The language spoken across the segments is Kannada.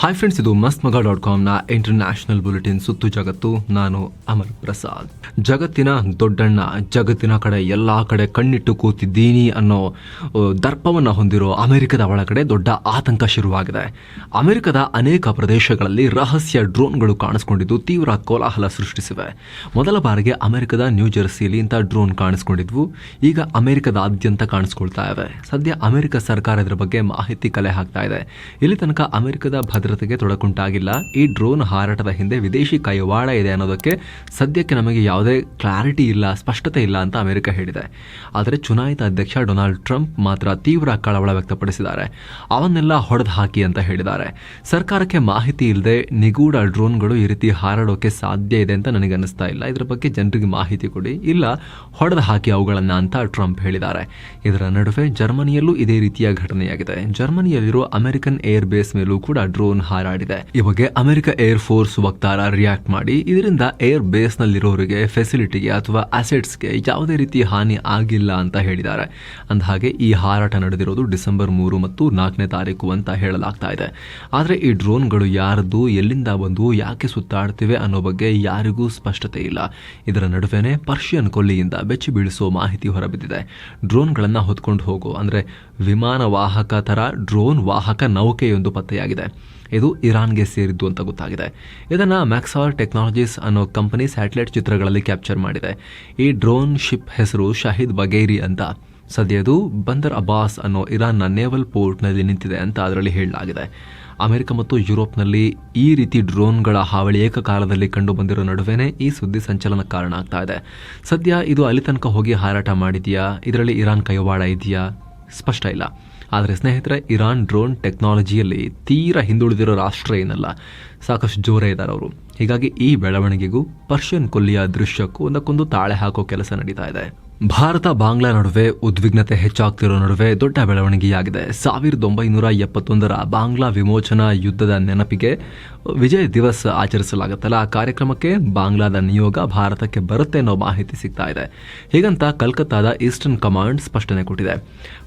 ಹಾಯ್ ಫ್ರೆಂಡ್ಸ್ ಇದು ಮಸ್ತ್ ಮಗ ಡಾಟ್ ಕಾಮ್ನ ಇಂಟರ್ನ್ಯಾಷನಲ್ ಬುಲೆಟಿನ್ ಸುತ್ತು ಜಗತ್ತು, ನಾನು ಅಮರ್ ಪ್ರಸಾದ್. ಜಗತ್ತಿನ ದೊಡ್ಡಣ್ಣ, ಜಗತ್ತಿನ ಕಡೆ, ಎಲ್ಲಾ ಕಡೆ ಕಣ್ಣಿಟ್ಟು ಕೂತಿದ್ದೀನಿ ಅನ್ನೋ ದರ್ಪವನ್ನು ಹೊಂದಿರೋ ಅಮೆರಿಕದ ಒಳಗಡೆ ದೊಡ್ಡ ಆತಂಕ ಶುರುವಾಗಿದೆ. ಅಮೆರಿಕದ ಅನೇಕ ಪ್ರದೇಶಗಳಲ್ಲಿ ರಹಸ್ಯ ಡ್ರೋನ್ಗಳು ಕಾಣಿಸ್ಕೊಂಡಿದ್ದು ತೀವ್ರ ಕೋಲಾಹಲ ಸೃಷ್ಟಿಸಿವೆ. ಮೊದಲ ಬಾರಿಗೆ ಅಮೆರಿಕದ ನ್ಯೂ ಜೆರ್ಸಿಯಲ್ಲಿ ಇಂಥ ಡ್ರೋನ್ ಕಾಣಿಸ್ಕೊಂಡಿದ್ವು. ಈಗ ಅಮೆರಿಕದಾದ್ಯಂತ ಕಾಣಿಸ್ಕೊಳ್ತಾ ಇವೆ. ಸದ್ಯ ಅಮೆರಿಕ ಸರ್ಕಾರ ಇದರ ಬಗ್ಗೆ ಮಾಹಿತಿ ಕಲೆ ಹಾಕ್ತಾ ಇದೆ. ಇಲ್ಲಿ ತನಕ ಅಮೆರಿಕದ ಭದ್ರತೆಗೆ ತೊಡಕುಂಟಾಗಿಲ್ಲ. ಈ ಡ್ರೋನ್ ಹಾರಾಟದ ಹಿಂದೆ ವಿದೇಶಿ ಕೈವಾಡ ಇದೆ ಅನ್ನೋದಕ್ಕೆ ಸದ್ಯಕ್ಕೆ ನಮಗೆ ಯಾವುದೇ ಕ್ಲಾರಿಟಿ ಇಲ್ಲ, ಸ್ಪಷ್ಟತೆ ಇಲ್ಲ ಅಂತ ಅಮೆರಿಕ ಹೇಳಿದೆ. ಆದರೆ ಚುನಾಯಿತ ಅಧ್ಯಕ್ಷ ಡೊನಾಲ್ಡ್ ಟ್ರಂಪ್ ಮಾತ್ರ ತೀವ್ರ ಕಳವಳ ವ್ಯಕ್ತಪಡಿಸಿದ್ದಾರೆ. ಅವನ್ನೆಲ್ಲ ಹೊಡೆದು ಹಾಕಿ ಅಂತ ಹೇಳಿದ್ದಾರೆ. ಸರ್ಕಾರಕ್ಕೆ ಮಾಹಿತಿ ಇಲ್ಲದೆ ನಿಗೂಢ ಡ್ರೋನ್ಗಳು ಈ ರೀತಿ ಹಾರಾಡೋಕೆ ಸಾಧ್ಯ ಇದೆ ಅಂತ ನನಗೆ ಅನ್ನಿಸ್ತಾ ಇಲ್ಲ. ಇದರ ಬಗ್ಗೆ ಜನರಿಗೆ ಮಾಹಿತಿ ಕೊಡಿ. ಇಲ್ಲ, ಹೊಡೆದು ಹಾಕಿ ಅವುಗಳನ್ನು ಅಂತ ಟ್ರಂಪ್ ಹೇಳಿದ್ದಾರೆ. ಇದರ ನಡುವೆ ಜರ್ಮನಿಯಲ್ಲೂ ಇದೇ ರೀತಿಯ ಘಟನೆಯಾಗಿದೆ. ಜರ್ಮನಿಯಲ್ಲಿರೋ ಅಮೆರಿಕನ್ ಏರ್ ಬೇಸ್ ಮೇಲೂ ಕೂಡ ಡ್ರೋನ್ ಹಾರಾಡಿದೆ. ಈ ಬಗ್ಗೆ ಅಮೆರಿಕ ಏರ್ ಫೋರ್ಸ್ ವಕ್ತಾರ ರಿಯಾಕ್ಟ್ ಮಾಡಿ, ಇದರಿಂದ ಏರ್ ಬೇಸ್ ನಲ್ಲಿರೋರಿಗೆ ಫೆಸಿಲಿಟಿಗೆ ಅಥವಾ ಅಸೆಟ್ಸ್ಗೆ ಯಾವುದೇ ರೀತಿ ಹಾನಿ ಆಗಿಲ್ಲ ಅಂತ ಹೇಳಿದ್ದಾರೆ. ಅಂದಹಾಗೆ, ಈ ಹಾರಾಟ ನಡೆದಿರೋದು ಡಿಸೆಂಬರ್ ಮೂರು ಮತ್ತು ನಾಲ್ಕನೇ ತಾರೀಕು ಅಂತ ಹೇಳಲಾಗ್ತಾ ಇದೆ. ಆದರೆ, ಈ ಡ್ರೋನ್ಗಳು ಯಾರದ್ದು, ಎಲ್ಲಿಂದ ಬಂದು, ಯಾಕೆ ಸುತ್ತಾಡ್ತಿವೆ ಅನ್ನೋ ಬಗ್ಗೆ ಯಾರಿಗೂ ಸ್ಪಷ್ಟತೆ ಇಲ್ಲ. ಇದರ ನಡುವೆನೆ ಪರ್ಷಿಯನ್ ಕೊಲ್ಲಿಯಿಂದ ಬೆಚ್ಚಿ ಬೀಳಿಸುವ ಮಾಹಿತಿ ಹೊರಬಿದ್ದಿದೆ. ಡ್ರೋನ್ಗಳನ್ನು ಹೊತ್ಕೊಂಡು ಹೋಗೋ, ಅಂದರೆ ವಿಮಾನ ವಾಹಕ ಥರ ಡ್ರೋನ್ ವಾಹಕ ನೌಕೆಯೊಂದು ಪತ್ತೆಯಾಗಿದೆ. ಇದು ಇರಾನ್ಗೆ ಸೇರಿದ್ದು ಅಂತ ಗೊತ್ತಾಗಿದೆ. ಇದನ್ನು ಮ್ಯಾಕ್ಸಾರ್ ಟೆಕ್ನಾಲಜೀಸ್ ಅನ್ನೋ ಕಂಪನಿ ಸ್ಯಾಟಲೈಟ್ ಚಿತ್ರಗಳಲ್ಲಿ ಕ್ಯಾಪ್ಚರ್ ಮಾಡಿದೆ. ಈ ಡ್ರೋನ್ ಶಿಪ್ ಹೆಸರು ಶಾಹಿದ್ ಬಗೇರಿ ಅಂತ. ಸದ್ಯದು ಬಂದರ್ ಅಬ್ಬಾಸ್ ಅನ್ನೋ ಇರಾನ್ನ ನೇವಲ್ ಪೋರ್ಟ್ನಲ್ಲಿ ನಿಂತಿದೆ ಅಂತ ಅದರಲ್ಲಿ ಹೇಳಲಾಗಿದೆ. ಅಮೆರಿಕ ಮತ್ತು ಯುರೋಪ್ನಲ್ಲಿ ಈ ರೀತಿ ಡ್ರೋನ್ಗಳ ಹಾವಳಿ ಏಕಕಾಲದಲ್ಲಿ ಕಂಡು ಬಂದಿರೋ ನಡುವೆನೇ ಈ ಸುದ್ದಿ ಸಂಚಲನ ಕಾರಣ ಆಗ್ತಾ ಇದೆ. ಸದ್ಯ ಇದು ಅಲ್ಲಿ ತನಕ ಹೋಗಿ ಹಾರಾಟ ಮಾಡಿದೆಯಾ? ಇದರಲ್ಲಿ ಇರಾನ್ ಕೈವಾಡ ಇದೆಯಾ? ಸ್ಪಷ್ಟ ಇಲ್ಲ. ಆದರೆ ಸ್ನೇಹಿತರೆ, ಇರಾನ್ ಡ್ರೋನ್ ಟೆಕ್ನಾಲಜಿಯಲ್ಲಿ ತೀರ ಹಿಂದುಳಿದಿರೋ ರಾಷ್ಟ್ರ ಏನಲ್ಲ, ಸಾಕಷ್ಟು ಜೋರೇ ಇದ್ದಾರೆ ಅವರು. ಹೀಗಾಗಿ ಈ ಬೆಳವಣಿಗೆಗೂ ಪರ್ಷಿಯನ್ ಕೊಲ್ಲಿಯ ದೃಶ್ಯಕ್ಕೂ ಒಂದಕ್ಕೊಂದು ತಾಳೆ ಹಾಕೋ ಕೆಲಸ ನಡೀತಾ ಇದೆ. ಭಾರತ ಬಾಂಗ್ಲಾ ನಡುವೆ ಉದ್ವಿಗ್ನತೆ ಹೆಚ್ಚಾಗ್ತಿರೋ ನಡುವೆ ದೊಡ್ಡ ಬೆಳವಣಿಗೆಯಾಗಿದೆ. ಸಾವಿರದ ಒಂಬೈನೂರ ಎಪ್ಪತ್ತೊಂದರ ಬಾಂಗ್ಲಾ ವಿಮೋಚನಾ ಯುದ್ಧದ ನೆನಪಿಗೆ ವಿಜಯ್ ದಿವಸ್ ಆಚರಿಸಲಾಗುತ್ತಲ್ಲ. ಆ ಕಾರ್ಯಕ್ರಮಕ್ಕೆ ಬಾಂಗ್ಲಾದ ನಿಯೋಗ ಭಾರತಕ್ಕೆ ಬರುತ್ತೆ ಅನ್ನೋ ಮಾಹಿತಿ ಸಿಗ್ತಾ ಇದೆ. ಹೀಗಂತ ಕಲ್ಕತ್ತಾದ ಈಸ್ಟರ್ನ್ ಕಮಾಂಡ್ ಸ್ಪಷ್ಟನೆ ಕೊಟ್ಟಿದೆ.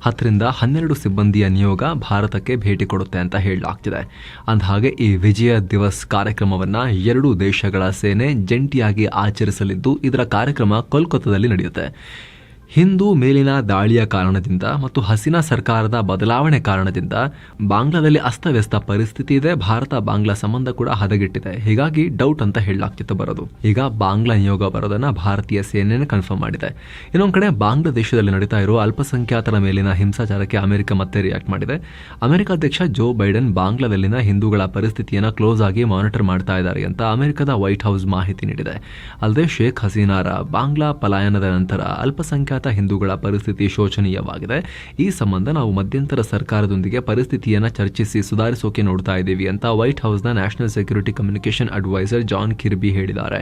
ಹತ್ತರಿಂದ ಹನ್ನೆರಡು ಸಿಬ್ಬಂದಿಯ ನಿಯೋಗ ಭಾರತಕ್ಕೆ ಭೇಟಿ ಕೊಡುತ್ತೆ ಅಂತ ಹೇಳಲಾಗ್ತಿದೆ. ಅಂದಹಾಗೆ, ಈ ವಿಜಯ ದಿವಸ್ ಕಾರ್ಯಕ್ರಮವನ್ನು ಎರಡೂ ದೇಶಗಳ ಸೇನೆ ಜಂಟಿಯಾಗಿ ಆಚರಿಸಲಿದ್ದು, ಇದರ ಕಾರ್ಯಕ್ರಮ ಕೋಲ್ಕತ್ತಾದಲ್ಲಿ ನಡೆಯುತ್ತೆ. ಹಿಂದೂ ಮೇಲಿನ ದಾಳಿಯ ಕಾರಣದಿಂದ ಮತ್ತು ಹಸಿನಾ ಸರ್ಕಾರದ ಬದಲಾವಣೆ ಕಾರಣದಿಂದ ಬಾಂಗ್ಲಾದಲ್ಲಿ ಅಸ್ತವ್ಯಸ್ತ ಪರಿಸ್ಥಿತಿ ಇದೆ. ಭಾರತ ಬಾಂಗ್ಲಾ ಸಂಬಂಧ ಕೂಡ ಹದಗೆಟ್ಟಿದೆ. ಹೀಗಾಗಿ ಡೌಟ್ ಅಂತ ಹೇಳಲಾಗ್ತಿತ್ತು ಬರೋದು. ಈಗ ಬಾಂಗ್ಲಾ ನಿಯೋಗ ಬರೋದನ್ನ ಭಾರತೀಯ ಸೇನೆಯನ್ನು ಕನ್ಫರ್ಮ್ ಮಾಡಿದೆ. ಇನ್ನೊಂದು ಕಡೆ ಬಾಂಗ್ಲಾದೇಶದಲ್ಲಿ ನಡೀತಾ ಇರುವ ಅಲ್ಪಸಂಖ್ಯಾತರ ಮೇಲಿನ ಹಿಂಸಾಚಾರಕ್ಕೆ ಅಮೆರಿಕ ಮತ್ತೆ ರಿಯಾಕ್ಟ್ ಮಾಡಿದೆ. ಅಮೆರಿಕ ಅಧ್ಯಕ್ಷ ಜೋ ಬೈಡನ್ ಬಾಂಗ್ಲಾದಲ್ಲಿನ ಹಿಂದೂಗಳ ಪರಿಸ್ಥಿತಿಯನ್ನು ಕ್ಲೋಸ್ ಆಗಿ ಮಾನಿಟರ್ ಮಾಡ್ತಾ ಇದ್ದಾರೆ ಅಂತ ಅಮೆರಿಕದ ವೈಟ್ ಹೌಸ್ ಮಾಹಿತಿ ನೀಡಿದೆ. ಅಲ್ಲದೆ ಶೇಖ್ ಹಸೀನಾರ ಬಾಂಗ್ಲಾ ಪಲಾಯನದ ನಂತರ ಅಲ್ಪಸಂಖ್ಯಾತ ಹಿಂದೂಗಳ ಪರಿಸ್ಥಿತಿ ಶೋಚನೀಯವಾಗಿದೆ. ಈ ಸಂಬಂಧ ನಾವು ಮಧ್ಯಂತರ ಸರ್ಕಾರದೊಂದಿಗೆ ಪರಿಸ್ಥಿತಿಯನ್ನು ಚರ್ಚಿಸಿ ಸುಧಾರಿಸೋಕೆ ನೋಡ್ತಾ ಇದ್ದೀವಿ ಅಂತ white ಹೌಸ್ನ national security communication advisor John Kirby ಹೇಳಿದ್ದಾರೆ.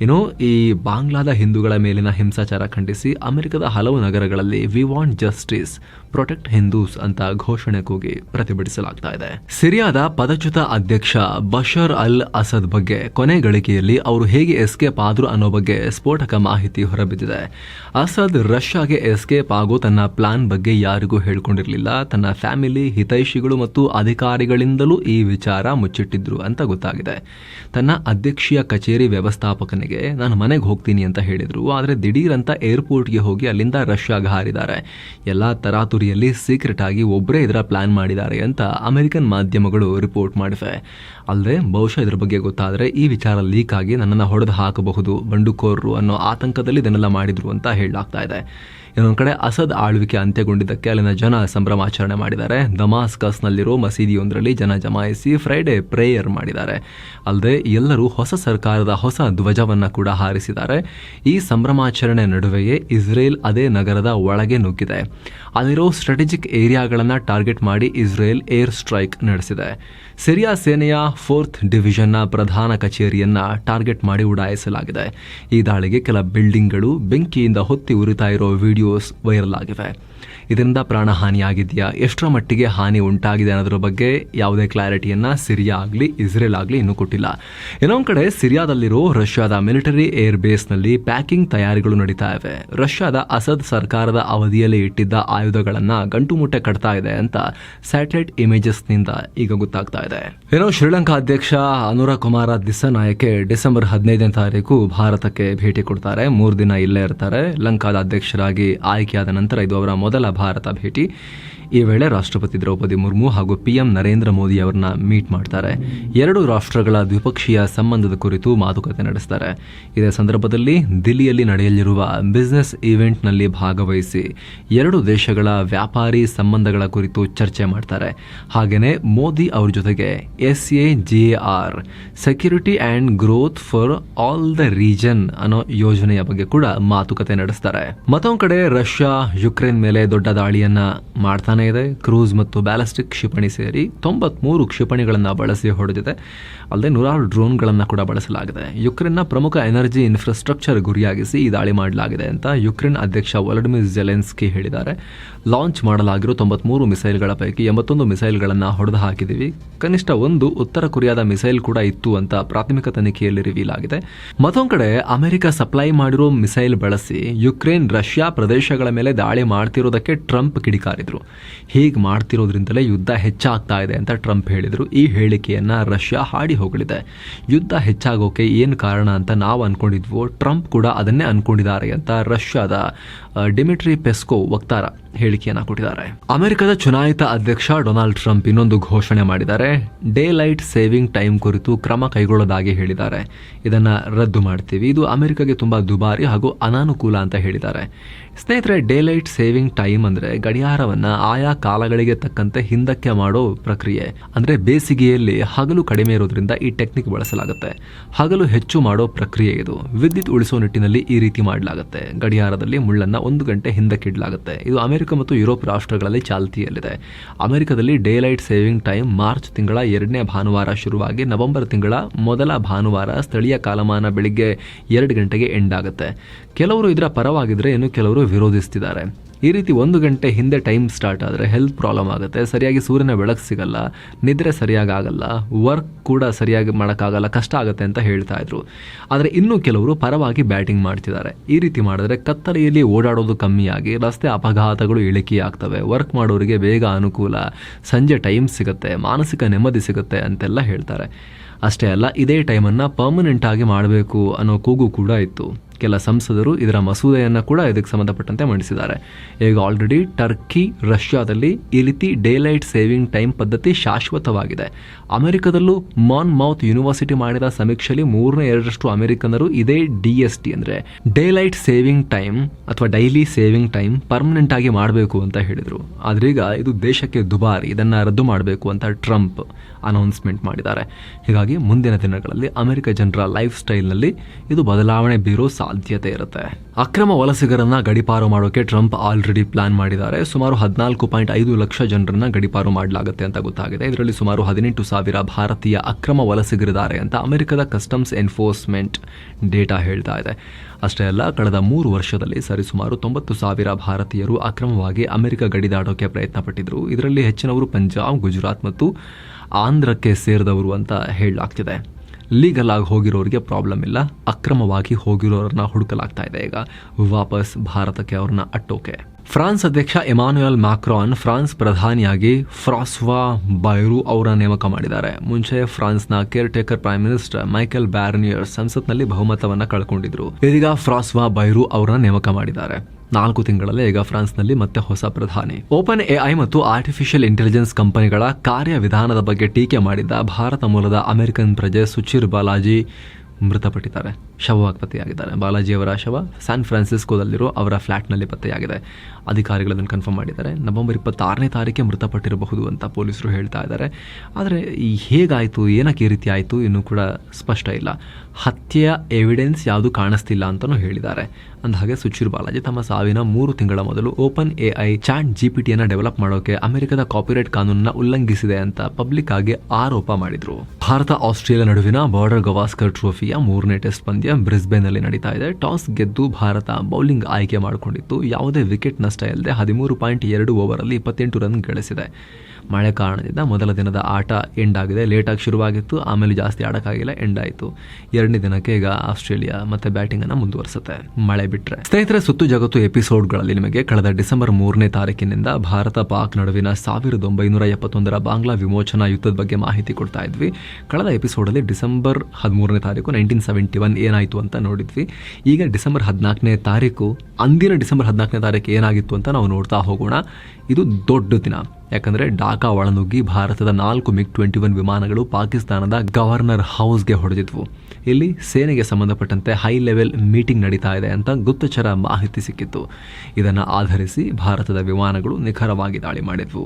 ಇನ್ನು ಈ ಬಾಂಗ್ಲಾದ ಹಿಂದೂಗಳ ಮೇಲಿನ ಹಿಂಸಾಚಾರ ಖಂಡಿಸಿ ಅಮೆರಿಕದ ಹಲವು ನಗರಗಳಲ್ಲಿ we want justice protect Hindus ಅಂತ ಘೋಷಣೆ ಕೂಗಿ ಪ್ರತಿಭಟಿಸಲಾಗ್ತಾ ಇದೆ. ಸಿರಿಯಾದ ಪದಚ್ಯುತ ಅಧ್ಯಕ್ಷ ಬಶರ್ ಅಲ್ ಅಸದ್ ಬಗ್ಗೆ ಕೊನೆ ಗಳಿಕೆಯಲ್ಲಿ ಅವರು ಹೇಗೆ ಎಸ್ಕೇಪ್ ಆದ್ರು ಅನ್ನೋ ಬಗ್ಗೆ ಸ್ಫೋಟಕ ಮಾಹಿತಿ ಹೊರಬಿದ್ದಿದೆ. ಅಸದ್ ರಷ್ಯಾಗೆ ಎಸ್ಕೇಪ್ ಆಗೋ ತನ್ನ ಪ್ಲಾನ್ ಬಗ್ಗೆ ಯಾರಿಗೂ ಹೇಳ್ಕೊಂಡಿರಲಿಲ್ಲ. ತನ್ನ ಫ್ಯಾಮಿಲಿ ಹಿತೈಷಿಗಳು ಮತ್ತು ಅಧಿಕಾರಿಗಳಿಂದಲೂ ಈ ವಿಚಾರ ಮುಚ್ಚಿಟ್ಟಿದ್ರು ಅಂತ ಗೊತ್ತಾಗಿದೆ. ತನ್ನ ಅಧ್ಯಕ್ಷೀಯ ಕಚೇರಿ ವ್ಯವಸ್ಥಾಪಕನಿಗೆ, ನಾನು ಮನೆಗೆ ಹೋಗ್ತೀನಿ ಅಂತ ಹೇಳಿದರು. ಆದರೆ ದಿಢೀರಂತ ಏರ್ಪೋರ್ಟ್ಗೆ ಹೋಗಿ ಅಲ್ಲಿಂದ ರಷ್ಯಾಗೆ ಹಾರಿದ್ದಾರೆ. ಎಲ್ಲ ತರಾತುರಿಯಲ್ಲಿ ಸೀಕ್ರೆಟ್ ಆಗಿ ಒಬ್ಬರೇ ಇದರ ಪ್ಲಾನ್ ಮಾಡಿದ್ದಾರೆ ಅಂತ ಅಮೆರಿಕನ್ ಮಾಧ್ಯಮಗಳು ರಿಪೋರ್ಟ್ ಮಾಡಿವೆ. ಅಲ್ಲದೆ ಬಹುಶಃ ಇದರ ಬಗ್ಗೆ ಗೊತ್ತಾದರೆ ಈ ವಿಚಾರ ಲೀಕ್ ಆಗಿ ನನ್ನನ್ನು ಹೊಡೆದು ಹಾಕಬಹುದು. ಬಂಡುಕೋರರು ಅನ್ನೋ ಆತಂಕದಲ್ಲಿ ಇದನ್ನೆಲ್ಲ ಮಾಡಿದ್ರು ಅಂತ ಹೇಳಲಾಗ್ತಾ ಇದೆ. ಇನ್ನೊಂದು ಕಡೆ ಅಸದ್ ಆಳ್ವಿಕೆ ಅಂತ್ಯಗೊಂಡಿದ್ದಕ್ಕೆ ಅಲ್ಲಿನ ಜನ ಸಂಭ್ರಮಾಚರಣೆ ಮಾಡಿದ್ದಾರೆ. ದಮಾಸ್ಕಸ್ನಲ್ಲಿರೋ ಮಸೀದಿಯೊಂದರಲ್ಲಿ ಜನ ಜಮಾಯಿಸಿ ಫ್ರೈಡೇ ಪ್ರೇಯರ್ ಮಾಡಿದ್ದಾರೆ. ಅಲ್ಲದೆ ಎಲ್ಲರೂ ಹೊಸ ಸರ್ಕಾರದ ಹೊಸ ಧ್ವಜವನ್ನು ಕೂಡ ಹಾರಿಸಿದ್ದಾರೆ. ಈ ಸಂಭ್ರಮಾಚರಣೆ ನಡುವೆಯೇ ಇಸ್ರೇಲ್ ಅದೇ ನಗರದ ಒಳಗೆ ನುಗ್ಗಿದೆ. ಅಲ್ಲಿರೋ ಸ್ಟ್ರಾಟಜಿಕ್ ಏರಿಯಾಗಳನ್ನು ಟಾರ್ಗೆಟ್ ಮಾಡಿ ಇಸ್ರೇಲ್ ಏರ್ ಸ್ಟ್ರೈಕ್ ನಡೆಸಿದೆ. ಸಿರಿಯಾ ಸೇನೆಯ ಫೋರ್ತ್ ಡಿವಿಷನ್ನ ಪ್ರಧಾನ ಕಚೇರಿಯನ್ನು ಟಾರ್ಗೆಟ್ ಮಾಡಿ ಉಡಾಯಿಸಲಾಗಿದೆ. ಈ ದಾಳಿಗೆ ಕೆಲ ಬಿಲ್ಡಿಂಗ್ಗಳು ಬೆಂಕಿಯಿಂದ ಹೊತ್ತಿ ಉರಿತಾ ಇರೋ ವಿಡಿಯೋ ವಿಡಿಯೋಸ್ ವೈರಲ್ ಆಗಿವೆ. ಇದರಿಂದ ಪ್ರಾಣಹಾನಿಯಾಗಿದೆಯಾ ಎಷ್ಟರ ಮಟ್ಟಿಗೆ ಹಾನಿ ಉಂಟಾಗಿದೆ ಅನ್ನೋದ್ರ ಬಗ್ಗೆ ಯಾವುದೇ ಕ್ಲಾರಿಟಿಯನ್ನ ಸಿರಿಯಾ ಆಗಲಿ, ಇಸ್ರೇಲ್ ಆಗಲಿ ಇನ್ನೂ ಕೊಟ್ಟಿಲ್ಲ. ಇನ್ನೊಂದು ಕಡೆ ಸಿರಿಯಾದಲ್ಲಿರೋ ರಷ್ಯಾದ ಮಿಲಿಟರಿ ಏರ್ ಬೇಸ್ನಲ್ಲಿ ಪ್ಯಾಕಿಂಗ್ ತಯಾರಿಗಳು ನಡೀತಾ ಇವೆ. ರಷ್ಯಾದ ಅಸದ್ ಸರ್ಕಾರದ ಅವಧಿಯಲ್ಲಿ ಇಟ್ಟಿದ್ದ ಆಯುಧಗಳನ್ನ ಗಂಟು ಮುಟ್ಟೆ ಕಟ್ತಾ ಇದೆ ಅಂತ ಸ್ಯಾಟಲೈಟ್ ಇಮೇಜಸ್ನಿಂದ ಈಗ ಗೊತ್ತಾಗ್ತಾ ಇದೆ. ಏನೋ ಶ್ರೀಲಂಕಾ ಅಧ್ಯಕ್ಷ ಅನುರ ಕುಮಾರ ದಿಸನಾಯಕೆ ಡಿಸೆಂಬರ್ ಹದಿನೈದನೇ ತಾರೀಕು ಭಾರತಕ್ಕೆ ಭೇಟಿ ಕೊಡ್ತಾರೆ. ಮೂರು ದಿನ ಇಲ್ಲೇ ಇರ್ತಾರೆ. ಲಂಕಾದ ಅಧ್ಯಕ್ಷರಾಗಿ ಆಯ್ಕೆಯಾದ ನಂತರ ಇದು ಅವರ ಮೊದಲ ಭಾರತ ಭೇಟಿ ಈ ವೇಳೆ ರಾಷ್ಟ್ರಪತಿ ದ್ರೌಪದಿ ಮುರ್ಮು ಹಾಗೂ ಪಿಎಂ ನರೇಂದ್ರ ಮೋದಿ ಅವರನ್ನ ಮೀಟ್ ಮಾಡ್ತಾರೆ. ಎರಡು ರಾಷ್ಟ್ರಗಳ ದ್ವಿಪಕ್ಷೀಯ ಸಂಬಂಧದ ಕುರಿತು ಮಾತುಕತೆ ನಡೆಸ್ತಾರೆ. ಇದೇ ಸಂದರ್ಭದಲ್ಲಿ ದಿಲ್ಲಿಯಲ್ಲಿ ನಡೆಯಲಿರುವ ಬಿಸಿನೆಸ್ ಈವೆಂಟ್ನಲ್ಲಿ ಭಾಗವಹಿಸಿ ಎರಡು ದೇಶಗಳ ವ್ಯಾಪಾರಿ ಸಂಬಂಧಗಳ ಕುರಿತು ಚರ್ಚೆ ಮಾಡ್ತಾರೆ. ಹಾಗೆಯೇ ಮೋದಿ ಅವ್ರ ಜೊತೆಗೆ S A G R security and growth for all the region ಅನ್ನೋ ಯೋಜನೆಯ ಬಗ್ಗೆ ಕೂಡ ಮಾತುಕತೆ ನಡೆಸ್ತಾರೆ. ಮತ್ತೊಂದು ಕಡೆ ರಷ್ಯಾ ಯುಕ್ರೇನ್ ಮೇಲೆ ದೊಡ್ಡ ದಾಳಿಯನ್ನ ಮಾಡ್ತಾನೆ ಇದೆ. ಕ್ರೂಸ್ ಮತ್ತು ಬ್ಯಾಲಿಸ್ಟಿಕ್ ಕ್ಷಿಪಣಿ ಸೇರಿ ತೊಂಬತ್ಮೂರು ಕ್ಷಿಪಣಿಗಳನ್ನು ಬಳಸಿ ಹೊಡೆದಿದೆ. ಅಲ್ಲದೆ ನೂರಾರು ಡ್ರೋನ್ಗಳನ್ನು ಕೂಡ ಬಳಸಲಾಗಿದೆ. ಯುಕ್ರೇನ್ನ ಪ್ರಮುಖ ಎನರ್ಜಿ ಇನ್ಫ್ರಾಸ್ಟ್ರಕ್ಚರ್ ಗುರಿಯಾಗಿಸಿ ಈ ದಾಳಿ ಮಾಡಲಾಗಿದೆ ಅಂತ ಯುಕ್ರೇನ್ ಅಧ್ಯಕ್ಷ ವಲಡಿಮಿರ್ ಜೆಲೆನ್ಸ್ಕಿ ಹೇಳಿದ್ದಾರೆ. ಲಾಂಚ್ ಮಾಡಲಾಗಿರೋ ತೊಂಬತ್ಮೂರು ಮಿಸೈಲ್ಗಳ ಪೈಕಿ ಎಂಬತ್ತೊಂದು ಮಿಸೈಲ್ಗಳನ್ನು ಹೊಡೆದು ಹಾಕಿದ್ದೀವಿ. ಕನಿಷ್ಠ ಒಂದು ಉತ್ತರ ಕೊರಿಯಾದ ಮಿಸೈಲ್ ಕೂಡ ಇತ್ತು ಅಂತ ಪ್ರಾಥಮಿಕ ತನಿಖೆಯಲ್ಲಿ ರಿವೀಲ್ ಆಗಿದೆ ಮತ್ತೊಂದು ಕಡೆ ಅಮೆರಿಕ ಸಪ್ಲೈ ಮಾಡಿರೋ ಮಿಸೈಲ್ ಬಳಸಿ ಯುಕ್ರೇನ್ ರಷ್ಯಾ ಪ್ರದೇಶಗಳ ಮೇಲೆ ದಾಳಿ ಮಾಡ್ತಿರೋದಕ್ಕೆ ಟ್ರಂಪ್ ಕಿಡಿಕಾರಿದ್ರು. ಹೀಗೆ ಮಾಡ್ತಿರೋದ್ರಿಂದಲೇ ಯುದ್ಧ ಹೆಚ್ಚಾಗ್ತಾ ಇದೆ ಅಂತ ಟ್ರಂಪ್ ಹೇಳಿದರು. ಈ ಹೇಳಿಕೆಯನ್ನು ರಷ್ಯಾ ಹಾಡಿ ಹೋಗಲಿದೆ. ಯುದ್ಧ ಹೆಚ್ಚಾಗೋಕೆ ಏನು ಕಾರಣ ಅಂತ ನಾವು ಅಂದ್ಕೊಂಡಿದ್ವೋ ಟ್ರಂಪ್ ಕೂಡ ಅದನ್ನೇ ಅಂದ್ಕೊಂಡಿದ್ದಾರೆ ಅಂತ ರಷ್ಯಾದ ಡಿಮಿಟ್ರಿ ಪೆಸ್ಕೋ ವಕ್ತಾರ ಹೇಳಿಕೆಯನ್ನ ಕೊಟ್ಟಿದ್ದಾರೆ. ಅಮೆರಿಕದ ಚುನಾಯಿತ ಅಧ್ಯಕ್ಷ ಡೊನಾಲ್ಡ್ ಟ್ರಂಪ್ ಇನ್ನೊಂದು ಘೋಷಣೆ ಮಾಡಿದ್ದಾರೆ. ಡೇ ಲೈಟ್ ಸೇವಿಂಗ್ ಟೈಮ್ ಕುರಿತು ಕ್ರಮ ಕೈಗೊಳ್ಳೋದಾಗಿ ಹೇಳಿದ್ದಾರೆ. ಇದನ್ನ ರದ್ದು ಮಾಡ್ತೀವಿ. ಇದು ಅಮೆರಿಕಗೆ ತುಂಬಾ ದುಬಾರಿ ಹಾಗೂ ಅನಾನುಕೂಲ ಅಂತ ಹೇಳಿದ್ದಾರೆ. ಸ್ನೇಹಿತರೆ ಡೇ ಲೈಟ್ ಸೇವಿಂಗ್ ಟೈಮ್ ಅಂದ್ರೆ ಗಡಿಯಾರವನ್ನ ಆಯಾ ಕಾಲಗಳಿಗೆ ತಕ್ಕಂತೆ ಹಿಂದಕ್ಕೆ ಮಾಡೋ ಪ್ರಕ್ರಿಯೆ. ಅಂದ್ರೆ ಬೇಸಿಗೆಯಲ್ಲಿ ಹಗಲು ಕಡಿಮೆ ಇರೋದ್ರಿಂದ ಈ ಟೆಕ್ನಿಕ್ ಬಳಸಲಾಗುತ್ತೆ. ಹಗಲು ಹೆಚ್ಚು ಮಾಡೋ ಪ್ರಕ್ರಿಯೆ ಇದು. ವಿದ್ಯುತ್ ಉಳಿಸೋ ನಿಟ್ಟಿನಲ್ಲಿ ಈ ರೀತಿ ಮಾಡಲಾಗುತ್ತೆ. ಗಡಿಯಾರದಲ್ಲಿ ಮುಳ್ಳನ್ನ ಒಂದು ಗಂಟೆ ಹಿಂದಕ್ಕಿಡಲಾಗುತ್ತೆ ಇದು ಅಮೆರಿಕ ಮತ್ತು ಯುರೋಪ್ ರಾಷ್ಟ್ರಗಳಲ್ಲಿ ಚಾಲ್ತಿಯಲ್ಲಿದೆ. ಅಮೆರಿಕದಲ್ಲಿ day light saving time March ತಿಂಗಳ ಎರಡನೇ ಭಾನುವಾರ ಶುರುವಾಗಿ ನವೆಂಬರ್ ತಿಂಗಳ ಮೊದಲ ಭಾನುವಾರ ಸ್ಥಳೀಯ ಕಾಲಮಾನ ಬೆಳಿಗ್ಗೆ ಎರಡು ಗಂಟೆಗೆ ಎಂಡ್ ಆಗುತ್ತೆ. ಕೆಲವರು ಇದರ ಪರವಾಗಿದ್ರೆ ಇನ್ನು ಕೆಲವರು ವಿರೋಧಿಸ್ತಿದ್ದಾರೆ. ಈ ರೀತಿ ಒಂದು ಗಂಟೆ ಹಿಂದೆ ಟೈಮ್ ಸ್ಟಾರ್ಟ್ ಆದರೆ ಹೆಲ್ತ್ ಪ್ರಾಬ್ಲಮ್ ಆಗುತ್ತೆ. ಸರಿಯಾಗಿ ಸೂರ್ಯನ ಬೆಳಕು ಸಿಗಲ್ಲ, ನಿದ್ರೆ ಸರಿಯಾಗಿ ಆಗಲ್ಲ ವರ್ಕ್ ಕೂಡ ಸರಿಯಾಗಿ ಮಾಡೋಕ್ಕಾಗಲ್ಲ, ಕಷ್ಟ ಆಗುತ್ತೆ ಅಂತ ಹೇಳ್ತಾ ಇದ್ರು. ಆದರೆ ಇನ್ನೂ ಕೆಲವರು ಪರವಾಗಿ ಬ್ಯಾಟಿಂಗ್ ಮಾಡ್ತಿದ್ದಾರೆ. ಈ ರೀತಿ ಮಾಡಿದ್ರೆ ಕತ್ತಲೆಯಲ್ಲಿ ಓಡಾಡೋದು ಕಮ್ಮಿಯಾಗಿ, ರಸ್ತೆ ಅಪಘಾತಗಳು ಇಳಿಕೆಯಾಗ್ತವೆ ವರ್ಕ್ ಮಾಡೋರಿಗೆ ಬೇಗ ಅನುಕೂಲ, ಸಂಜೆ ಟೈಮ್ ಸಿಗುತ್ತೆ, ಮಾನಸಿಕ ನೆಮ್ಮದಿ ಸಿಗುತ್ತೆ ಅಂತೆಲ್ಲ ಹೇಳ್ತಾರೆ. ಅಷ್ಟೇ ಅಲ್ಲ, ಇದೇ ಟೈಮನ್ನು ಪರ್ಮನೆಂಟಾಗಿ ಮಾಡಬೇಕು ಅನ್ನೋ ಕೂಗು ಕೂಡ ಇತ್ತು. ಕೆಲ ಸಂಸದರು ಇದರ ಮಸೂದೆಯನ್ನು ಕೂಡ ಇದಕ್ಕೆ ಸಂಬಂಧಪಟ್ಟಂತೆ ಮಂಡಿಸಿದ್ದಾರೆ. ಈಗ ಆಲ್ರೆಡಿ ಟರ್ಕಿ ರಷ್ಯಾದಲ್ಲಿ ಈ ರೀತಿ ಡೇ ಲೈಟ್ ಸೇವಿಂಗ್ ಟೈಮ್ ಪದ್ಧತಿ ಶಾಶ್ವತವಾಗಿದೆ. ಅಮೆರಿಕದಲ್ಲೂ ಮಾನ್ ಮೌತ್ ಯೂನಿವರ್ಸಿಟಿ ಮಾಡಿದ ಸಮೀಕ್ಷೆಯಲ್ಲಿ ಮೂರನೇ ಎರಡರಷ್ಟು ಅಮೆರಿಕನರು ಇದೇ ಡಿ ಎಸ್ ಟಿ ಅಂದರೆ ಡೇ ಲೈಟ್ ಸೇವಿಂಗ್ ಟೈಮ್ ಅಥವಾ ಡೈಲಿ ಸೇವಿಂಗ್ ಟೈಮ್ ಪರ್ಮನೆಂಟ್ ಆಗಿ ಮಾಡಬೇಕು ಅಂತ ಹೇಳಿದರು. ಆದ್ರೀಗ ಇದು ದೇಶಕ್ಕೆ ದುಬಾರಿ, ಇದನ್ನು ರದ್ದು ಮಾಡಬೇಕು ಅಂತ ಟ್ರಂಪ್ ಅನೌನ್ಸ್ಮೆಂಟ್ ಮಾಡಿದ್ದಾರೆ. ಹೀಗಾಗಿ ಮುಂದಿನ ದಿನಗಳಲ್ಲಿ ಅಮೆರಿಕ ಜನರ ಲೈಫ್ ಸ್ಟೈಲ್ನಲ್ಲಿ ಇದು ಬದಲಾವಣೆ ಬೀರೋ ಇರುತ್ತೆ. ಅಕ್ರಮ ವಲಸಿಗರನ್ನ ಗಡಿಪಾರು ಮಾಡೋಕೆ ಟ್ರಂಪ್ ಆಲ್ರೆಡಿ ಪ್ಲಾನ್ ಮಾಡಿದ್ದಾರೆ. ಸುಮಾರು ಹದಿನಾಲ್ಕು ಪಾಯಿಂಟ್ ಐದು ಲಕ್ಷ ಜನರನ್ನ ಗಡಿಪಾರು ಮಾಡಲಾಗುತ್ತೆ ಅಂತ ಗೊತ್ತಾಗಿದೆ. ಇದರಲ್ಲಿ ಸುಮಾರು ಹದಿನೆಂಟು ಸಾವಿರ ಭಾರತೀಯ ಅಕ್ರಮ ವಲಸಿಗರಿದ್ದಾರೆ ಅಂತ ಅಮೆರಿಕದ ಕಸ್ಟಮ್ಸ್ ಎನ್ಫೋರ್ಸ್ಮೆಂಟ್ ಡೇಟಾ ಹೇಳ್ತಾ ಇದೆ. ಅಷ್ಟೇ ಅಲ್ಲ, ಕಳೆದ ಮೂರು ವರ್ಷದಲ್ಲಿ ಸರಿಸುಮಾರು ತೊಂಬತ್ತು ಸಾವಿರ ಭಾರತೀಯರು ಅಕ್ರಮವಾಗಿ ಅಮೆರಿಕ ಗಡಿ ದಾಟೋಕೆ ಪ್ರಯತ್ನ ಪಟ್ಟಿದ್ರು ಇದರಲ್ಲಿ ಹೆಚ್ಚಿನವರು ಪಂಜಾಬ್, ಗುಜರಾತ್ ಮತ್ತು ಆಂಧ್ರಕ್ಕೆ ಸೇರಿದವರು ಅಂತ ಹೇಳಲಾಗ್ತಿದೆ. ಲೀಗಲ್ ಆಗಿ ಹೋಗಿರೋರಿಗೆ ಪ್ರಾಬ್ಲಮ್ ಇಲ್ಲ. ಅಕ್ರಮವಾಗಿ ಹೋಗಿರೋರನ್ನ ಹುಡುಕಲಾಗ್ತಾ ಇದೆ ಈಗ. ವಾಪಸ್ ಭಾರತಕ್ಕೆ ಅವ್ರನ್ನ ಅಟ್ಟೋಕೆ. ಫ್ರಾನ್ಸ್ ಅಧ್ಯಕ್ಷ ಎಮಾನ್ಯುಯಲ್ ಮ್ಯಾಕ್ರಾನ್ ಫ್ರಾನ್ಸ್ ಪ್ರಧಾನಿಯಾಗಿ ಫ್ರಾಸ್ವಾ ಬೈರು ಅವರ ನೇಮಕ ಮಾಡಿದ್ದಾರೆ. ಮುಂಚೆ ಫ್ರಾನ್ಸ್ನ caretaker prime minister Michel Barnier ಸಂಸತ್ನಲ್ಲಿ ಬಹುಮತವನ್ನು ಕಳ್ಕೊಂಡಿದ್ರು. ಇದೀಗ ಫ್ರಾಸ್ವಾ ಬೈರು ಅವರ ನೇಮಕ ಮಾಡಿದ್ದಾರೆ. ನಾಲ್ಕು ತಿಂಗಳಲ್ಲೇ ಈಗ ಫ್ರಾನ್ಸ್ನಲ್ಲಿ ಮತ್ತೆ ಹೊಸ ಪ್ರಧಾನಿ. ಓಪನ್ ಎಐ ಮತ್ತು ಆರ್ಟಿಫಿಷಿಯಲ್ ಇಂಟೆಲಿಜೆನ್ಸ್ ಕಂಪನಿಗಳ ಕಾರ್ಯವಿಧಾನದ ಬಗ್ಗೆ ಟೀಕೆ ಮಾಡಿದ್ದ ಭಾರತ ಮೂಲದ ಅಮೆರಿಕನ್ ಪ್ರಜೆ ಸುಚಿರ್ ಬಾಲಾಜಿ ಮೃತಪಟ್ಟಿದ್ದಾರೆ. ಶವವಾಗಿ ಪತ್ತೆಯಾಗಿದ್ದಾರೆ ಬಾಲಾಜಿ ಅವರ ಶವ ಸ್ಯಾನ್ ಫ್ರಾನ್ಸಿಸ್ಕೋದಲ್ಲಿರೋ ಅವರ ಫ್ಲ್ಯಾಟ್ನಲ್ಲಿ ಪತ್ತೆಯಾಗಿದೆ. ಅಧಿಕಾರಿಗಳು ಅದನ್ನು ಕನ್ಫರ್ಮ್ ಮಾಡಿದ್ದಾರೆ. ನವೆಂಬರ್ ಇಪ್ಪತ್ತಾರನೇ ತಾರೀಕೆ ಮೃತಪಟ್ಟಿರಬಹುದು ಅಂತ ಪೊಲೀಸರು ಹೇಳ್ತಾ ಇದ್ದಾರೆ. ಆದರೆ ಈ ಹೇಗಾಯಿತು? ಏನಕ್ಕೆ ಈ ರೀತಿ ಆಯಿತು? ಇನ್ನೂ ಕೂಡ ಸ್ಪಷ್ಟ ಇಲ್ಲ. ಹತ್ಯೆಯ ಎವಿಡೆನ್ಸ್ ಯಾವುದು ಕಾಣಿಸ್ತಿಲ್ಲ ಅಂತಲೂ ಹೇಳಿದ್ದಾರೆ. ಅಂದಹಾಗೆ ಸುಚಿರ್ ಬಾಲಾಜಿ ತಮ್ಮ ಸಾವಿನ ಮೂರು ತಿಂಗಳ ಮೊದಲು ಓಪನ್ ಎ ಐ ಚಾಟ್ ಟಿಯನ್ನು ಡೆವಲಪ್ ಮಾಡೋಕೆ ಅಮೆರಿಕದ ಕಾಪಿರೈಟ್ ಕಾನೂನನ್ನ ಉಲ್ಲಂಘಿಸಿದೆ ಅಂತ ಪಬ್ಲಿಕ್ ಆಗಿ ಆರೋಪ ಮಾಡಿದ್ರು. ಭಾರತ ಆಸ್ಟ್ರೇಲಿಯಾ ನಡುವಿನ ಬಾರ್ಡರ್ ಗವಾಸ್ಕರ್ ಟ್ರೋಫಿಯ ಮೂರನೇ ಟೆಸ್ಟ್ ಪಂದ್ಯ ಬ್ರಿಸ್ಬೇನ್ನಲ್ಲಿ ನಡೀತಾ ಇದೆ. ಟಾಸ್ ಗೆದ್ದು ಭಾರತ ಬೌಲಿಂಗ್ ಆಯ್ಕೆ ಮಾಡಿಕೊಂಡಿತ್ತು. ಯಾವುದೇ ವಿಕೆಟ್ ನಷ್ಟ ಇಲ್ಲದೆ ಹದಿಮೂರು ಪಾಯಿಂಟ್ ಎರಡು ಓವರ್ ಅಲ್ಲಿ ಇಪ್ಪತ್ತೆಂಟು ರನ್ ಗಳಿಸಿದೆ. ಮಳೆ ಕಾರಣದಿಂದ ಮೊದಲ ದಿನದ ಆಟ ಎಂಡ್ ಆಗಿದೆ ಲೇಟಾಗಿ ಶುರುವಾಗಿತ್ತು, ಆಮೇಲೆ ಜಾಸ್ತಿ ಆಡೋಕ್ಕಾಗಿಲ್ಲ ಎಂಡ್ ಆಯಿತು ಎರಡನೇ ದಿನಕ್ಕೆ ಈಗ ಆಸ್ಟ್ರೇಲಿಯಾ ಮತ್ತೆ ಬ್ಯಾಟಿಂಗ್ ಅನ್ನ ಮುಂದುವರಿಸುತ್ತೆ. ಮಳೆ ಬಿಟ್ಟರೆ ಸ್ನೇಹಿತರೆ, ಸುತ್ತು ಜಗತ್ತು ಎಪಿಸೋಡ್ಗಳಲ್ಲಿ ನಿಮಗೆ ಕಳೆದ ಡಿಸೆಂಬರ್ ಮೂರನೇ ತಾರೀಕಿನಿಂದ ಭಾರತ ಪಾಕ್ ನಡುವಿನ ಸಾವಿರದ ಒಂಬೈನೂರ ಎಪ್ಪತ್ತೊಂದರ ಬಾಂಗ್ಲಾ ವಿಮೋಚನಾ ಯುದ್ಧದ ಬಗ್ಗೆ ಮಾಹಿತಿ ಕೊಡ್ತಾ ಇದ್ವಿ. ಕಳೆದ ಎಪಿಸೋಡಲ್ಲಿ ಡಿಸೆಂಬರ್ ಹದಿಮೂರನೇ ತಾರೀಕು ನೈನ್ಟೀನ್ ಸೆವೆಂಟಿ ಒನ್ ಏನಾಯಿತು ಅಂತ ನೋಡಿದ್ವಿ. ಈಗ ಡಿಸೆಂಬರ್ ಹದಿನಾಲ್ಕನೇ ತಾರೀಕು, ಅಂದಿನ ಡಿಸೆಂಬರ್ ಹದಿನಾಲ್ಕನೇ ತಾರೀಕು ಏನಾಗಿತ್ತು ಅಂತ ನಾವು ನೋಡ್ತಾ ಹೋಗೋಣ. ಇದು ದೊಡ್ಡ ದಿನ. ಯಾಕಂದರೆ ಡಾಕಾ ಒಳನುಗ್ಗಿ ಭಾರತದ ನಾಲ್ಕು ಮಿಗ್ ಟ್ವೆಂಟಿ ಒನ್ ವಿಮಾನಗಳು ಪಾಕಿಸ್ತಾನದ ಗವರ್ನರ್ ಹೌಸ್ಗೆ ಹೊಡೆದಿದ್ವು. ಇಲ್ಲಿ ಸೇನೆಗೆ ಸಂಬಂಧಪಟ್ಟಂತೆ ಹೈ ಲೆವೆಲ್ ಮೀಟಿಂಗ್ ನಡೀತಾ ಇದೆ ಅಂತ ಗುಪ್ತಚರ ಮಾಹಿತಿ ಸಿಕ್ಕಿತ್ತು. ಇದನ್ನು ಆಧರಿಸಿ ಭಾರತದ ವಿಮಾನಗಳು ನಿಖರವಾಗಿ ದಾಳಿ ಮಾಡಿದ್ವು.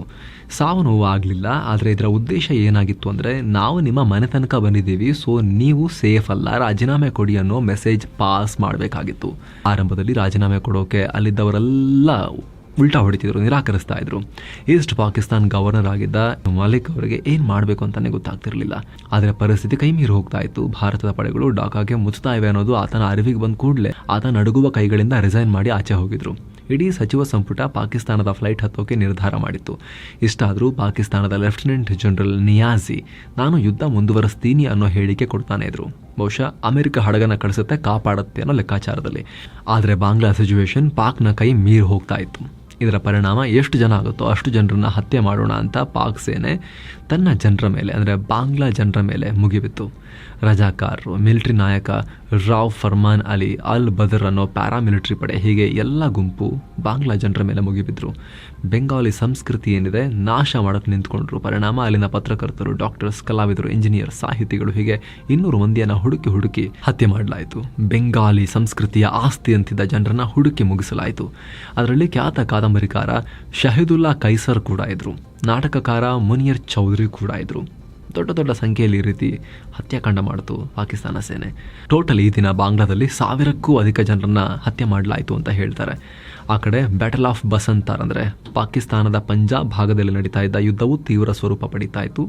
ಸಾವು ನೋವು ಆಗಲಿಲ್ಲ, ಆದರೆ ಇದರ ಉದ್ದೇಶ ಏನಾಗಿತ್ತು ಅಂದರೆ ನಾವು ನಿಮ್ಮ ಮನೆ ತನಕ ಬಂದಿದ್ದೀವಿ, ಸೊ ನೀವು ಸೇಫ್ ಅಲ್ಲ, ರಾಜೀನಾಮೆ ಕೊಡಿ ಅನ್ನೋ ಮೆಸೇಜ್ ಪಾಸ್ ಮಾಡಬೇಕಾಗಿತ್ತು. ಆರಂಭದಲ್ಲಿ ರಾಜೀನಾಮೆ ಕೊಡೋಕೆ ಅಲ್ಲಿದ್ದವರೆಲ್ಲ ಉಲ್ಟಾ ಹೊಡಿತಿದ್ರು, ನಿರಾಕರಿಸ್ತಾ ಇದ್ರು. ಈಸ್ಟ್ ಪಾಕಿಸ್ತಾನ್ ಗವರ್ನರ್ ಆಗಿದ್ದ ಮಲಿಕ್ ಅವರಿಗೆ ಏನು ಮಾಡಬೇಕು ಅಂತಾನೆ ಗೊತ್ತಾಗ್ತಿರ್ಲಿಲ್ಲ. ಆದರೆ ಪರಿಸ್ಥಿತಿ ಕೈ ಮೀರಿ ಹೋಗ್ತಾ ಇತ್ತು. ಭಾರತದ ಪಡೆಗಳು ಡಾಕಾಗೆ ಮುಚ್ಚುತ್ತಾ ಇವೆ ಅನ್ನೋದು ಆತನ ಅರಿವಿಗೆ ಬಂದ ಕೂಡಲೇ ಆತ ನಡುಗುವ ಕೈಗಳಿಂದ ರಿಸೈನ್ ಮಾಡಿ ಆಚೆ ಹೋಗಿದ್ರು. ಇಡೀ ಸಚಿವ ಸಂಪುಟ ಪಾಕಿಸ್ತಾನದ ಫ್ಲೈಟ್ ಹತ್ತೋಕೆ ನಿರ್ಧಾರ ಮಾಡಿತ್ತು. ಇಷ್ಟಾದರೂ ಪಾಕಿಸ್ತಾನದ ಲೆಫ್ಟಿನೆಂಟ್ ಜನರಲ್ ನಿಯಾಜಿ, ನಾನು ಯುದ್ಧ ಮುಂದುವರಿಸ್ತೀನಿ ಅನ್ನೋ ಹೇಳಿಕೆ ಕೊಡ್ತಾನೆ ಇದ್ರು. ಬಹುಶಃ ಅಮೆರಿಕ ಹಡಗನ ಕಳಿಸುತ್ತೆ, ಕಾಪಾಡುತ್ತೆ ಅನ್ನೋ ಲೆಕ್ಕಾಚಾರದಲ್ಲಿ. ಆದರೆ ಬಾಂಗ್ಲಾ ಸಿಚುವೇಶನ್ ಪಾಕ್ನ ಕೈ ಮೀರಿ ಹೋಗ್ತಾ ಇತ್ತು. ಇದರ ಪರಿಣಾಮ ಎಷ್ಟು ಜನ ಆಗುತ್ತೋ ಅಷ್ಟು ಜನರನ್ನು ಹತ್ಯೆ ಮಾಡೋಣ ಅಂತ ಪಾಕ್ ಸೇನೆ ತನ್ನ ಜನರ ಮೇಲೆ, ಅಂದರೆ ಬಾಂಗ್ಲಾ ಜನರ ಮೇಲೆ ಮುಗಿಬಿತ್ತು. ರಜಾಕಾರರು, ಮಿಲಿಟರಿ ನಾಯಕ ರಾವ್ ಫರ್ಮಾನ್ ಅಲಿ, ಅಲ್ ಬದರ್ ಅನ್ನೋ ಪ್ಯಾರಾಮಿಲಿಟ್ರಿ ಪಡೆ ಹೀಗೆ ಎಲ್ಲ ಗುಂಪು ಬಾಂಗ್ಲಾ ಜನರ ಮೇಲೆ ಮುಗಿಬಿದ್ರು. ಬೆಂಗಾಲಿ ಸಂಸ್ಕೃತಿ ಏನಿದೆ, ನಾಶ ಮಾಡೋಕ್ಕೆ ನಿಂತ್ಕೊಂಡ್ರು. ಪರಿಣಾಮ ಅಲ್ಲಿನ ಪತ್ರಕರ್ತರು ಡಾಕ್ಟರ್ಸ್ ಕಲಾವಿದರು, ಇಂಜಿನಿಯರ್, ಸಾಹಿತಿಗಳು ಹೀಗೆ ಇನ್ನೂರು ಮಂದಿಯನ್ನು ಹುಡುಕಿ ಹುಡುಕಿ ಹತ್ಯೆ ಮಾಡಲಾಯಿತು. ಬೆಂಗಾಲಿ ಸಂಸ್ಕೃತಿಯ ಆಸ್ತಿ ಅಂತಿದ್ದ ಜನರನ್ನ ಹುಡುಕಿ ಮುಗಿಸಲಾಯಿತು. ಅದರಲ್ಲಿ ಖ್ಯಾತ ಕಾದಂಬರಿಕಾರ ಶಹೀದುಲ್ಲಾ ಕೈಸರ್ ಕೂಡ ಇದ್ರು. ನಾಟಕಕಾರ ಮುನಿಯರ್ ಚೌಧರಿ ಕೂಡ ಇದ್ರು. ದೊಡ್ಡ ದೊಡ್ಡ ಸಂಖ್ಯೆಯಲ್ಲಿ ಈ ರೀತಿ ಹತ್ಯಾಕಾಂಡ ಮಾಡಿತು ಪಾಕಿಸ್ತಾನ ಸೇನೆ. ಟೋಟಲ್ ಈ ದಿನ ಬಾಂಗ್ಲಾದಲ್ಲಿ ಸಾವಿರಕ್ಕೂ ಅಧಿಕ ಜನರನ್ನ ಹತ್ಯೆ ಮಾಡಲಾಯಿತು ಅಂತ ಹೇಳ್ತಾರೆ. ಆ ಕಡೆ ಬ್ಯಾಟಲ್ ಆಫ್ ಬಸಂತಾರ್ ಅಂದರೆ ಪಾಕಿಸ್ತಾನದ ಪಂಜಾಬ್ ಭಾಗದಲ್ಲಿ ನಡೀತಾ ಇದ್ದ ಯುದ್ಧವು ತೀವ್ರ ಸ್ವರೂಪ ಪಡೀತಾ ಇತ್ತು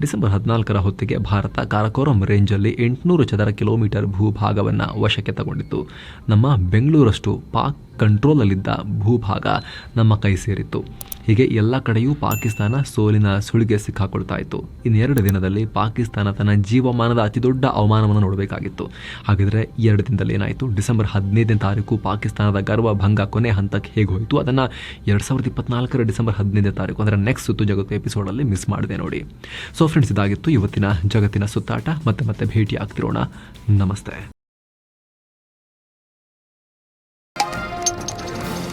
ಡಿಸೆಂಬರ್ ಹದಿನಾಲ್ಕರ ಹೊತ್ತಿಗೆ ಭಾರತ ಕಾರಕೋರಂ ರೇಂಜಲ್ಲಿ ಎಂಟುನೂರು ಚದರ ಕಿಲೋಮೀಟರ್ ಭೂಭಾಗವನ್ನು ವಶಕ್ಕೆ ತಗೊಂಡಿತ್ತು. ನಮ್ಮ ಬೆಂಗಳೂರಷ್ಟು ಪಾಕ್ ಕಂಟ್ರೋಲಲ್ಲಿದ್ದ ಭೂಭಾಗ ನಮ್ಮ ಕೈ ಸೇರಿತ್ತು. ಹೀಗೆ ಎಲ್ಲ ಕಡೆಯೂ ಪಾಕಿಸ್ತಾನ ಸೋಲಿನ ಸುಳಿಗೆ ಸಿಕ್ಕಾಕೊಳ್ತಾ ಇತ್ತು. ಇನ್ನೆರಡು ದಿನದಲ್ಲಿ ಪಾಕಿಸ್ತಾನ ತನ್ನ ಜೀವಮಾನದ ಅತಿದೊಡ್ಡ ಅವಮಾನವನ್ನು ನೋಡಬೇಕಾಗಿತ್ತು. ಹಾಗಿದ್ರೆ ಎರಡು ದಿನದಲ್ಲಿ ಏನಾಯಿತು? ಡಿಸೆಂಬರ್ ಹದಿನೈದನೇ ತಾರೀಕು ಪಾಕಿಸ್ತಾನದ ಗರ್ವ ಭಂಗ ಕೊನೆ ಹಂತಕ್ಕೆ ಹೇಗೆ ಹೋಯಿತು? ಅದನ್ನು ಎರಡು ಸಾವಿರದ ಇಪ್ಪತ್ನಾಲ್ಕರ ಡಿಸೆಂಬರ್ ಹದಿನೈದನೇ ತಾರೀಕು, ಅಂದರೆ ನೆಕ್ಸ್ಟ್ ಸುತ್ತು ಜಗತ್ತು ಎಪಿಸೋಡಲ್ಲಿ ಮಿಸ್ ಮಾಡಿದೆ ನೋಡಿ. ಸೊ ಫ್ರೆಂಡ್ಸ್ ಇದಾಗಿತ್ತು ಇವತ್ತಿನ ಜಗತ್ತಿನ ಸುತ್ತಾಟ. ಮತ್ತೆ ಮತ್ತೆ ಭೇಟಿ ಆಗ್ತಿರೋಣ ನಮಸ್ತೆ.